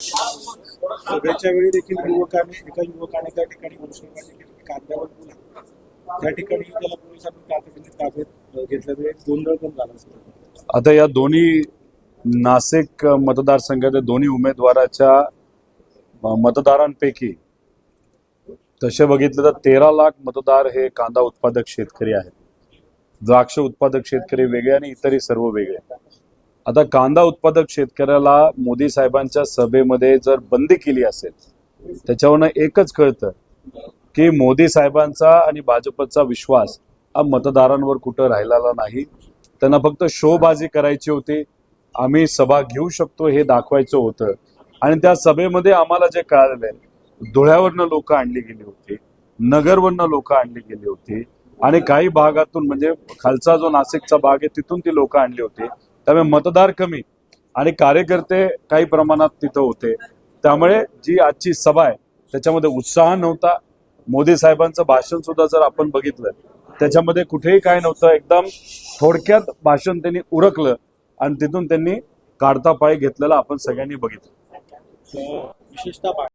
सभेच्या वेळी देखील युवकाने एका युवकाने त्या ठिकाणी घोषणाबाजी केली कांद्यावर बोला त्या ठिकाणी त्याला पोलिसांनी तातडीने ताब्यात घेतल्यामुळे म्हणजे गोंधळ पण झाला असं. आता या दोन्ही नाशिक मतदारसंघाच्या दोन्ही उमेदवाराच्या मतदारांपैकी तसे बघितलं तर तेरा लाख मतदार हे कांदा उत्पादक शेतकरी आहेत. द्राक्ष उत्पादक शेतकरी वेगळे आणि इतरही सर्व वेगळे. आता कांदा उत्पादक शेतकऱ्याला मोदी साहेबांच्या सभेमध्ये जर बंदी केली असेल त्याच्यावरनं एकच कळतं की मोदी साहेबांचा आणि भाजपचा विश्वास हा मतदारांवर कुठं राहिलेला नाही. त्यांना फक्त शोबाजी करायची होती. आम्ही सभा घेऊ शकतो हे दाखवायचं होतं. आणि त्या सभेमध्ये आम्हाला जे कळालेलं आहे धुळ्यावरनं लोक आणली गेली होती नगरवरनं लोक आणली गेली होती. आणि काही भागातून म्हणजे खालचा जो नाशिकचा भाग आहे तिथून ती लोक आणली होती. त्यामुळे मतदार कमी आणि कार्यकर्ते काही प्रमाणात तिथं होते. त्यामुळे जी आजची सभा आहे त्याच्यामध्ये उत्साह नव्हता. मोदी साहेबांचं भाषण सुद्धा जर आपण बघितलं त्याच्यामध्ये कुठेही काय नव्हतं. एकदम थोडक्यात भाषण त्यांनी उरकलं आणि तिथून त्यांनी काढता पाय घेतलेला आपण सगळ्यांनी बघितलं. हो, विशेषतः